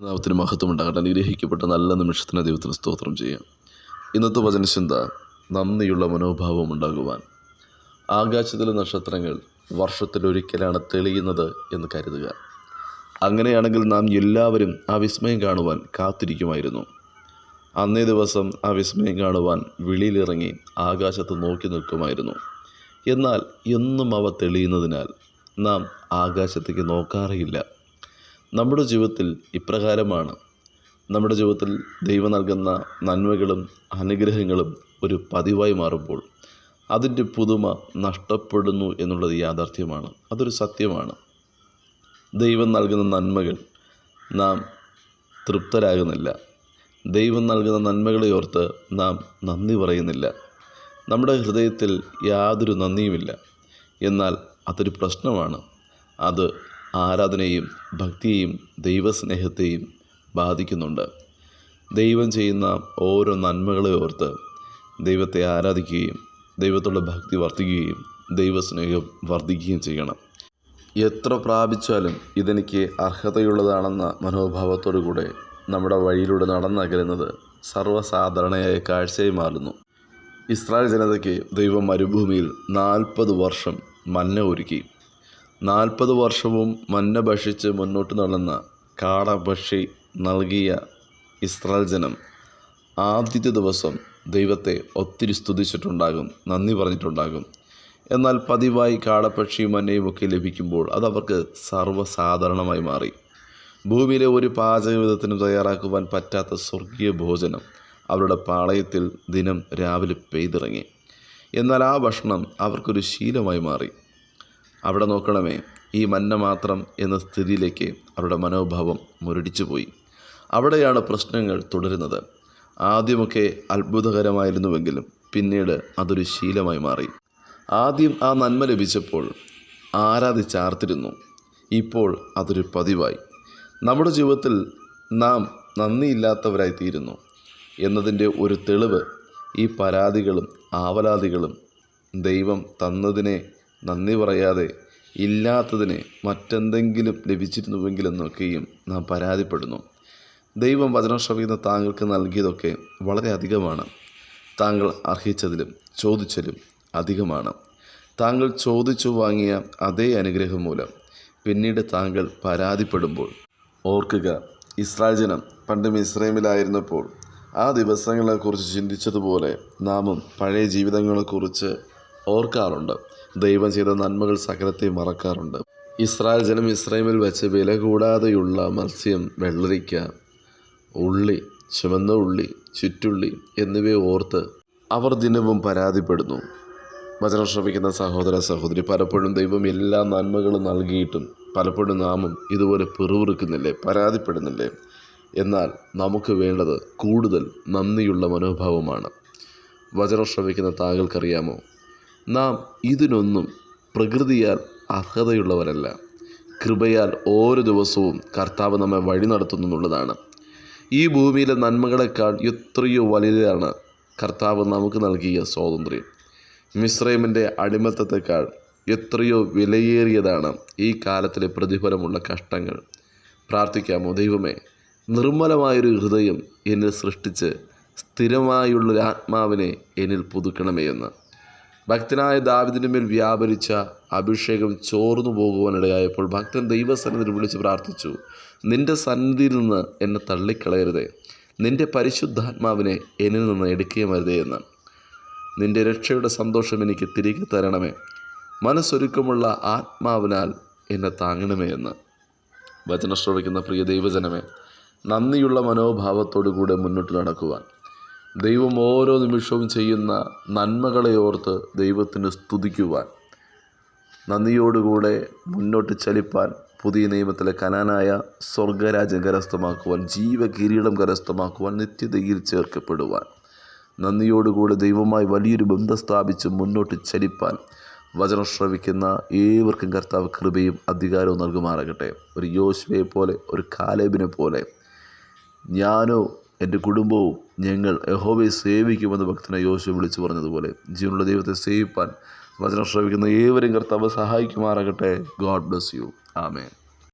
നാമത്തിന് മഹത്വം ഉണ്ടാകട്ടെ. അനുഗ്രഹിക്കപ്പെട്ട നല്ല നിമിഷത്തിന് ദൈവത്തിന് സ്തോത്രം ചെയ്യാം. ഇന്നത്തെ വചനചിന്ത നന്ദിയുള്ള മനോഭാവം ഉണ്ടാകുവാൻ. ആകാശത്തിലെ നക്ഷത്രങ്ങൾ വർഷത്തിലൊരിക്കലാണ് തെളിയുന്നത് എന്ന് കരുതുക. അങ്ങനെയാണെങ്കിൽ നാം എല്ലാവരും ആ വിസ്മയം കാണുവാൻ കാത്തിരിക്കുമായിരുന്നു. അന്നേ ദിവസം ആ വിസ്മയം കാണുവാൻ വെളിയിലിറങ്ങി ആകാശത്ത് നോക്കി നിൽക്കുമായിരുന്നു. എന്നാൽ എന്നും അവ തെളിയുന്നതിനാൽ നാം ആകാശത്തേക്ക് നോക്കാറേയില്ല. നമ്മുടെ ജീവിതത്തിൽ ഇപ്രകാരമാണ്. നമ്മുടെ ജീവിതത്തിൽ ദൈവം നൽകുന്ന നന്മകളും അനുഗ്രഹങ്ങളും ഒരു പതിവായി മാറുമ്പോൾ അതിന്റെ പുതുമ നഷ്ടപ്പെടുന്നു എന്നുള്ളത് യാഥാർത്ഥ്യമാണ്. അതൊരു സത്യമാണ്. ദൈവം നൽകുന്ന നന്മകൾ നാം തൃപ്തരാകുന്നില്ല. ദൈവം നൽകുന്ന നന്മകളെ ഓർത്ത് നാം നന്ദി പറയുന്നില്ല. നമ്മുടെ ഹൃദയത്തിൽ യാതൊരു നന്ദിയുമില്ല. എന്നാൽ അതൊരു പ്രശ്നമാണ്. അത് ആരാധനയും ഭക്തിയെയും ദൈവസ്നേഹത്തെയും ബാധിക്കുന്നുണ്ട്. ദൈവം ചെയ്യുന്ന ഓരോ നന്മകളെ ഓർത്ത് ദൈവത്തെ ആരാധിക്കുകയും ദൈവത്തോട് ഭക്തി വർദ്ധിക്കുകയും ദൈവസ്നേഹം വർദ്ധിക്കുകയും ചെയ്യണം. എത്ര പ്രാപിച്ചാലും ഇതെനിക്ക് അർഹതയുള്ളതാണെന്ന മനോഭാവത്തോടു കൂടെ നമ്മുടെ വഴിയിലൂടെ നടന്നകലുന്നത് സർവസാധാരണയായ കാഴ്ചയായി മാറുന്നു. ഇസ്രായേൽ ജനതയ്ക്ക് ദൈവം മരുഭൂമിയിൽ നാൽപ്പത് വർഷം മന്ന ഒരുക്കി. നാൽപ്പത് വർഷവും മന്ന ഭക്ഷിച്ച് മുന്നോട്ട് നടന്ന കാടഭക്ഷി നൽകിയ ഇസ്രായേൽ ജനം ആദ്യത്തെ ദിവസം ദൈവത്തെ ഒത്തിരി സ്തുതിച്ചിട്ടുണ്ടാകും നന്ദി പറഞ്ഞിട്ടുണ്ടാകും. എന്നാൽ പതിവായി കാടപ്പക്ഷിയും മന്നയും ഒക്കെ ലഭിക്കുമ്പോൾ അത് അവർക്ക് സർവസാധാരണമായി മാറി. ഭൂമിയിലെ ഒരു പാചകവിധത്തിനും തയ്യാറാക്കുവാൻ പറ്റാത്ത സ്വർഗീയ ഭോജനം അവരുടെ പാളയത്തിൽ ദിനം രാവിലെ പെയ്തിറങ്ങി. എന്നാൽ ആ ഭക്ഷണം അവർക്കൊരു ശീലമായി മാറി. അവിടെ നോക്കണമേ ഈ മന്ന മാത്രം എന്ന സ്ഥിതിയിലേക്ക് അവരുടെ മനോഭാവം മുരടിച്ചു പോയി അവിടെയാണ് പ്രശ്നങ്ങൾ തുടരുന്നത്. ആദ്യമൊക്കെ അത്ഭുതകരമായിരുന്നുവെങ്കിലും പിന്നീട് അതൊരു ശീലമായി മാറി. ആദ്യം ആ നന്മ ലഭിച്ചപ്പോൾ ആരാധിച്ചാർത്തിരുന്നു. ഇപ്പോൾ അതൊരു പതിവായി. നമ്മുടെ ജീവിതത്തിൽ നാം നന്ദിയില്ലാത്തവരായി തീരുന്നു എന്നതിന്റെ ഒരു തെളിവ് ഈ പരാതികളും ആവലാതികളും ദൈവം തന്നതിനെ നന്ദി പറയാതെ ഇല്ലാത്തതിന് മറ്റെന്തെങ്കിലും ലഭിച്ചിരുന്നുവെങ്കിലെന്നൊക്കെയും നാം പരാതിപ്പെടുന്നു. ദൈവം വചനം ശ്രമിക്കുന്ന താങ്കൾക്ക് നൽകിയതൊക്കെ വളരെ അധികമാണ്. താങ്കൾ അർഹിച്ചതിലും ചോദിച്ചതിലും അധികമാണ്. താങ്കൾ ചോദിച്ചു വാങ്ങിയ അതേ അനുഗ്രഹം മൂലം പിന്നീട് താങ്കൾ പരാതിപ്പെടുമ്പോൾ ഓർക്കുക ഇസ്രായേൽ ജനം പണ്ട് മിസ്രൈമിലായിരുന്നപ്പോൾ ആ ദിവസങ്ങളെക്കുറിച്ച് ചിന്തിച്ചതുപോലെ നാമും പഴയ ജീവിതങ്ങളെക്കുറിച്ച് ഓർക്കാറുണ്ട്. ദൈവം ചെയ്ത നന്മകൾ സകലത്തെ മറക്കാറുണ്ട്. ഇസ്രായേൽ ജനം ഇസ്രൈമിൽ വെച്ച് വില കൂടാതെയുള്ള മത്സ്യം വെള്ളരിക്ക ഉള്ളി ചുവന്ന ഉള്ളി ചുറ്റുള്ളി എന്നിവയെ ഓർത്ത് അവർ ദിനവും പരാതിപ്പെടുന്നു. വചനം ശ്രമിക്കുന്ന സഹോദര സഹോദരി പലപ്പോഴും ദൈവം എല്ലാ നന്മകളും നൽകിയിട്ടും പലപ്പോഴും നാമും ഇതുപോലെ പിറുവിറുക്കുന്നില്ലേ പരാതിപ്പെടുന്നില്ലേ? എന്നാൽ നമുക്ക് വേണ്ടത് കൂടുതൽ നന്ദിയുള്ള മനോഭാവമാണ്. വചനം ശ്രമിക്കുന്ന താങ്കൾക്കറിയാമോ? നാം ഇതിനൊന്നും പ്രകൃതിയാൽ അർഹതയുള്ളവരല്ല. കൃപയാൽ ഓരോ ദിവസവും കർത്താവ് നമ്മെ വഴി നടത്തുന്നു എന്നുള്ളതാണ്. ഈ ഭൂമിയിലെ നന്മകളെക്കാൾ എത്രയോ വലുതാണ് കർത്താവ് നമുക്ക് നൽകിയ സ്വാതന്ത്ര്യം. മിശ്രൈമിന്റെ അടിമത്തത്തെക്കാൾ എത്രയോ വിലയേറിയതാണ് ഈ കാലത്തിലെ പ്രതിഫലമുള്ള കഷ്ടങ്ങൾ. പ്രാർത്ഥിക്കാമോ? ദൈവമേ നിർമ്മലമായൊരു ഹൃദയം എന്നിൽ സൃഷ്ടിച്ച് സ്ഥിരമായുള്ളൊരു ആത്മാവിനെ എന്നിൽ പുതുക്കണമേ എന്ന്. ഭക്തനായ ദാവിദിന്റെ മേൽ വ്യാപരിച്ച അഭിഷേകം ചോർന്നു പോകുവാനിടയായപ്പോൾ ഭക്തൻ ദൈവസന്നിധിയിൽ വിളിച്ച് പ്രാർത്ഥിച്ചു നിന്റെ സന്നിധിയിൽ നിന്ന് എന്നെ തള്ളിക്കളയരുതേ. നിന്റെ പരിശുദ്ധാത്മാവിനെ എന്നിൽ നിന്ന് എടുക്കുകയുമരുതേ എന്ന്. നിന്റെ രക്ഷയുടെ സന്തോഷം എനിക്ക് തിരികെ തരണമേ. മനസ്സൊരുക്കമുള്ള ആത്മാവിനാൽ എന്നെ താങ്ങണമേ എന്ന്. വചനം ശ്രവിക്കുന്ന പ്രിയ ദൈവജനമേ നന്ദിയുള്ള മനോഭാവത്തോടു കൂടെ മുന്നോട്ട് നടക്കുവാൻ ദൈവം ഓരോ നിമിഷവും ചെയ്യുന്ന നന്മകളെ ഓർത്ത് ദൈവത്തിന് സ്തുതിക്കുവാൻ നന്ദിയോടുകൂടെ മുന്നോട്ട് ചലിപ്പാൻ പുതിയ നിയമത്തിലെ കനാനായ സ്വർഗരാജ്യം കരസ്ഥമാക്കുവാൻ ജീവകിരീടം കരസ്ഥമാക്കുവാൻ നിത്യതയിൽ ചേർക്കപ്പെടുവാൻ നന്ദിയോടുകൂടെ ദൈവമായി വലിയൊരു ബന്ധം സ്ഥാപിച്ച് മുന്നോട്ട് ചലിപ്പാൻ വചനം ശ്രവിക്കുന്ന ഏവർക്കും കർത്താവ് കൃപയും അധികാരവും നൽകുമാറാകട്ടെ. ഒരു യോശുവയെ പോലെ ഒരു കാലേബിനെ പോലെ ഞാനോ എന്റെ കുടുംബവും ഞങ്ങൾ യഹോവയെ സേവിക്കുമെന്ന് ഭക്തനെ യോശു വിളിച്ചു പറഞ്ഞതുപോലെ ജീവനുള്ള ദൈവത്തെ സേവിപ്പാൻ വചനം ശ്രമിക്കുന്ന ഏവരും കർത്താവ് സഹായിക്കുമാറാകട്ടെ. God bless you amen